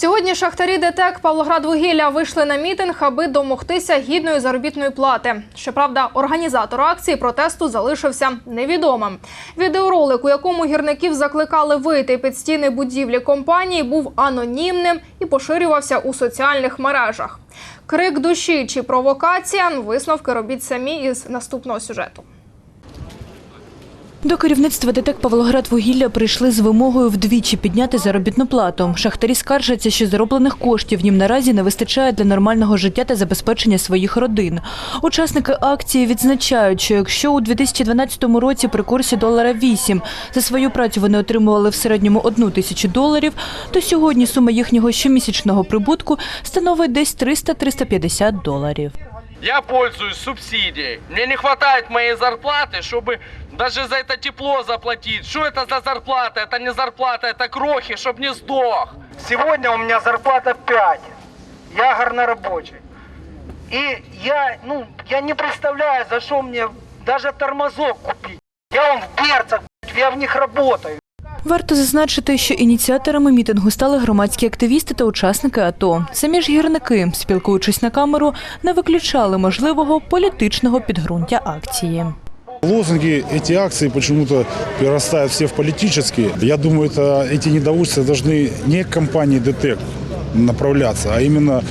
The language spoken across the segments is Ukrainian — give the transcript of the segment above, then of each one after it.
Сьогодні шахтарі ДТЕК Павлоградвугілля вийшли на мітинг, аби домогтися гідної заробітної плати. Щоправда, організатор акції протесту залишився невідомим. Відеоролик, у якому гірників закликали вийти під стіни будівлі компанії, був анонімним і поширювався у соціальних мережах. Крик душі чи провокація висновки робіть самі із наступного сюжету. До керівництва ДТЕК Павлоградвугілля прийшли з вимогою вдвічі підняти заробітну плату. Шахтарі скаржаться, що зароблених коштів їм наразі не вистачає для нормального життя та забезпечення своїх родин. Учасники акції відзначають, що якщо у 2012 році при курсі долара 8 за свою працю вони отримували в середньому одну тисячу доларів, то сьогодні сума їхнього щомісячного прибутку становить десь 300-350 доларів. Я пользуюсь субсидией. Мне не хватает моей зарплаты, чтобы даже за это тепло заплатить. Что это за зарплата? Это не зарплата, это крохи, чтобы не сдох. Сегодня у меня зарплата 5. Я горнорабочий. И я, ну, я не представляю, за что мне даже тормозок купить. Я вон в берцах, я в них работаю. Варто зазначити, що ініціаторами мітингу стали громадські активісти та учасники АТО. Самі ж гірники, спілкуючись на камеру, не виключали можливого політичного підґрунтя акції. Лозунги эти акции почему-то перерастают все в политические. Я думаю, это, эти недовольства должны не к компании ДТЭК направляться, а именно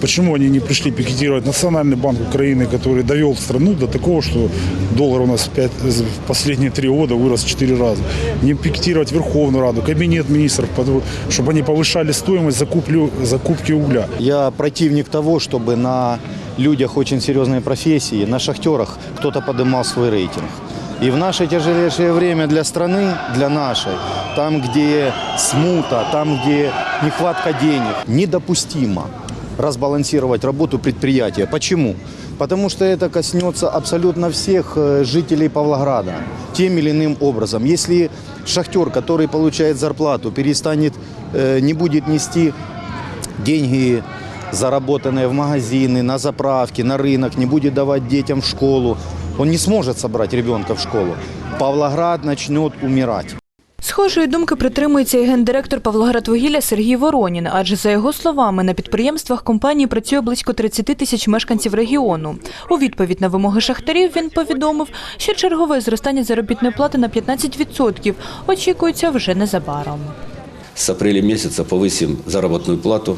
почему они не пришли пикетировать Национальный банк Украины, который довел страну до такого, что доллар у нас в, пять- в последние три года вырос в четыре раза. Не пикетировать Верховную Раду, Кабинет министров, чтобы они повышали стоимость закуплю- закупки угля. Я противник того, чтобы на людях очень серьезной профессии, на шахтерах кто-то поднимал свой рейтинг. И в наше тяжелейшее время для страны, для нашей, там, где смута, там, где нехватка денег, недопустимо разбалансировать работу предприятия. Почему? Потому что это коснется абсолютно всех э, жителей Павлограда тем или иным образом. Если шахтер, который получает зарплату, перестанет, э, не будет нести деньги, заработанные в магазины, на заправки, на рынок, не будет давать детям в школу, он не сможет собрать ребенка в школу. Павлоград начнет умирать. Схожої думки притримується і гендиректор Павлоградвугілля Сергій Воронін, адже за його словами, на підприємствах компанії працює близько 30 тисяч мешканців регіону. У відповідь на вимоги шахтарів він повідомив, що чергове зростання заробітної плати на 15% очікується вже незабаром. с апреля месяца повысим заработную плату,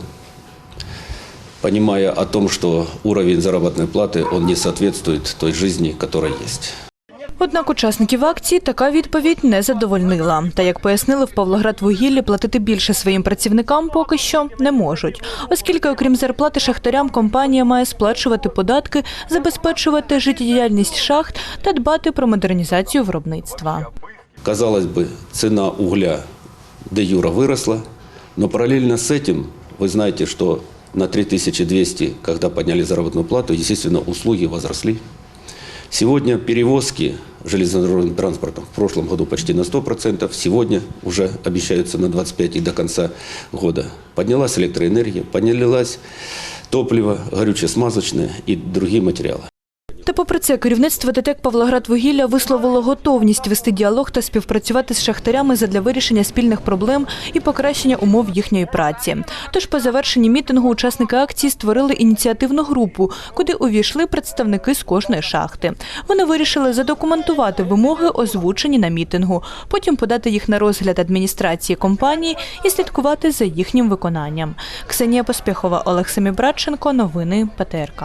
понимая о том, что уровень заработной платы, он не соответствует той жизни, которая есть. Однак учасників акції така відповідь не задовольнила. Та як пояснили в Павлоградвугіллі, платити більше своїм працівникам поки що не можуть, оскільки, окрім зарплати шахтарям, компанія має сплачувати податки, забезпечувати життєдіяльність шахт та дбати про модернізацію виробництва. Казалось бы, цена угля де юра выросла, но параллельно с этим, вы знаете, что на 3200, когда подняли заработную плату, естественно, услуги возросли. Сегодня перевозки железнодорожным транспортом в прошлом году почти на 100%, сегодня уже обещаются на 25% и до конца года. Поднялась электроэнергия, поднялась топливо, горюче-смазочное и другие материалы. Та попри це, керівництво ДТЕК Павлоградвугілля висловило готовність вести діалог та співпрацювати з шахтарями задля вирішення спільних проблем і покращення умов їхньої праці. Тож по завершенні мітингу учасники акції створили ініціативну групу, куди увійшли представники з кожної шахти. Вони вирішили задокументувати вимоги, озвучені на мітингу, потім подати їх на розгляд адміністрації компанії і слідкувати за їхнім виконанням. Ксенія Поспєхова, Олег Семібратченко. Новини ПТРК.